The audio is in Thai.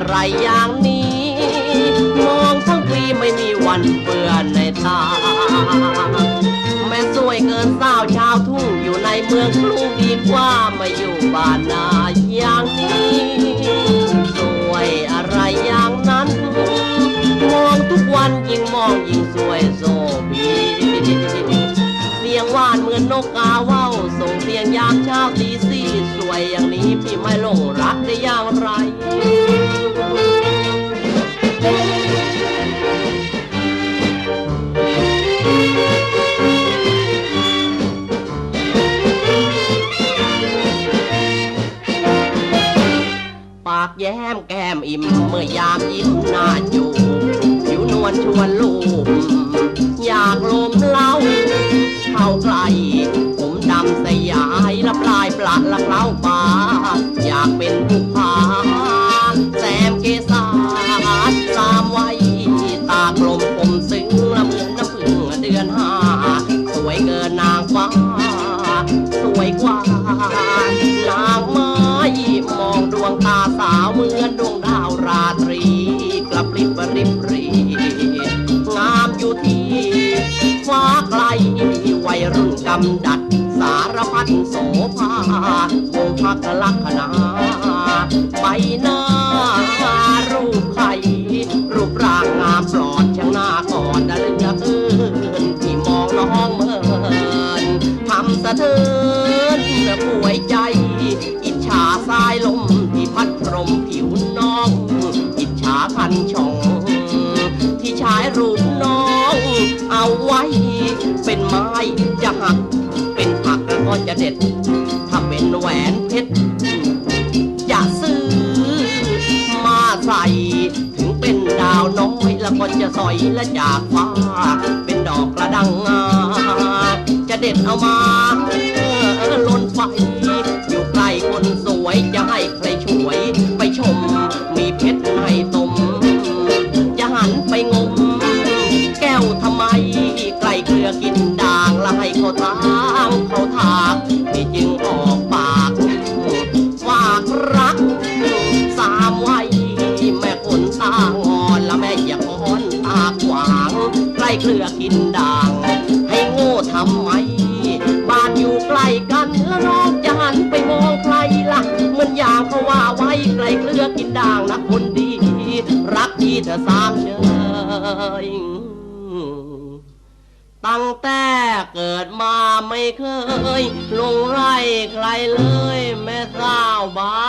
อะไรอย่างนี้ มองทั้งปีไม่มีวันเบื่อในตา แม่สวยเกินสาวชาวทุ่งอยู่ในเมืองกรุงดีกว่ามาอยู่บ้านนาอย่างนี้ สวยอะไรอย่างนั้น มองทุกวันยิ่งมองยิ่งสวยโซบีเสียงหวานเหมือนนกกาว่าวส่งเสียงยามเช้าตีสี่สวยอย่างนี้พี่ไม่ลงรักได้อย่างไร มอิ่มเมื่อยามยิ้มหน้าจูบผิวนวลชวนลูกอยากลมเล่าเข้าใกล้ผมดำสยายละปลายปลัดละเล้าบาอยากเป็นผู้พาแซมเกษาสามไว้ตากลมผมซึ้งละเหมือนน้ำพึ่งเดือนห้าสวยเกินนางฟ้าสวยกว่านางไม้มองดวงตาสาวเมือ ฟ้าไวัยรุ่นกำดัด สารพัดโสภาวงพักลักษณะใบหน้า รูปไข่รูปร่างงามปลอดช่างหน้ากอดเหลือเกินที่มองน้องเมินทำสะเทือนป่วยใจ อิจฉาสายลมที่พัดพรมผิวน้อง อิจฉาพันชายจะหัก เป็นผักแล้วก็จะเด็ดถ้าเป็นแหวนเพชรจะซื้อ มาใส่ ถึงเป็นดาวน้อยแล้วก็จะสอยและจากฟ้า เป็นดอกกระดังงาจะเด็ดเอามาเออลนไฟ ล้เกลือกินด่าง ให้โง่ทำไม บ้านอยู่ใกล้กันแล้วน้องจะหันไปมองใครล่ะเหมือนอย่างเขาว่าไว้ใกล้เกลือกินด่างนะคนดี รักดีเธอสามเชยตั้งแต่เกิดมาไม่เคย ลงไร่ใครเลย แม่สาวบ้า